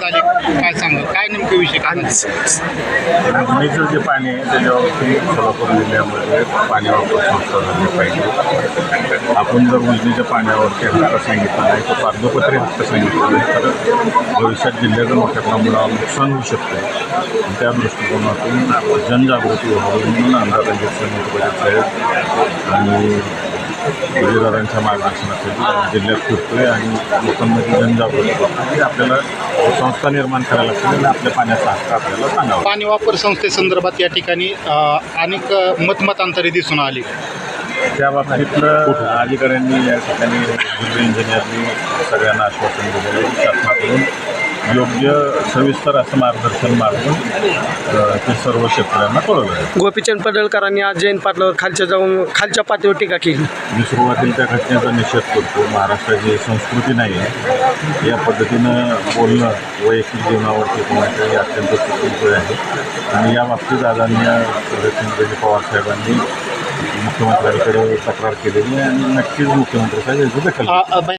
झाले? काय सांगा काय नेमकं विषय काय जे पाणी आहे त्याच्यावरती सोलापूर जिल्ह्यामध्ये पाणी वापर संस्था झाली पाहिजे. आपण जर उजनीच्या पाण्यावरती हक्क सांगितलं नाही तर कागदोपत्री हक्क सांगितलं नाही तर भविष्यात जिल्ह्याचं मोठ्या प्रमाणावर नुकसान होऊ शकते. त्या दृष्टिकोनातून जनजागृती व्हावी म्हणून आमदार रणजित आणि विजयदादांच्या मार्गदर्शनाखाली जिल्ह्यात फिरतोय आणि लोकांमध्ये जनजागृती करतो की आपल्याला संस्था निर्माण करायला लागतील आणि आपल्या पाण्याचा हक्क आपल्याला सांगावा. पाणी वापर संस्थेसंदर्भात या ठिकाणी अनेक मतमतांतरे दिसून आली. त्या बाबतीतलं अधिकाऱ्यांनी या ठिकाणी इंजिनियरनी सगळ्यांना आश्वासन दिलेलं आहे. शासनाकडून योग्य सविस्तर असं मार्गदर्शन मागून अ, ते सर्व शेतकऱ्यांना कळवलं आहे गोपीचंद पडळकरांनी आज जयंत पाटलावर खालच्या जाऊन खालच्या पातळीवर टीका केली. मी सुरुवातीला त्या घटनेचा निषेध करतो. महाराष्ट्राची संस्कृती नाही आहे या पद्धतीनं बोलणं वैयक्तिक जीवनावरती कोणाच्याही अत्यंत चुकीचं आहे. आणि या बाबतीत आदरणीय शरदचंद्रजी पवार साहेबांनी मुख्यमंत्र्यांकडे तक्रार केलेली आहे आणि नक्कीच मुख्यमंत्री साहेब याची दखल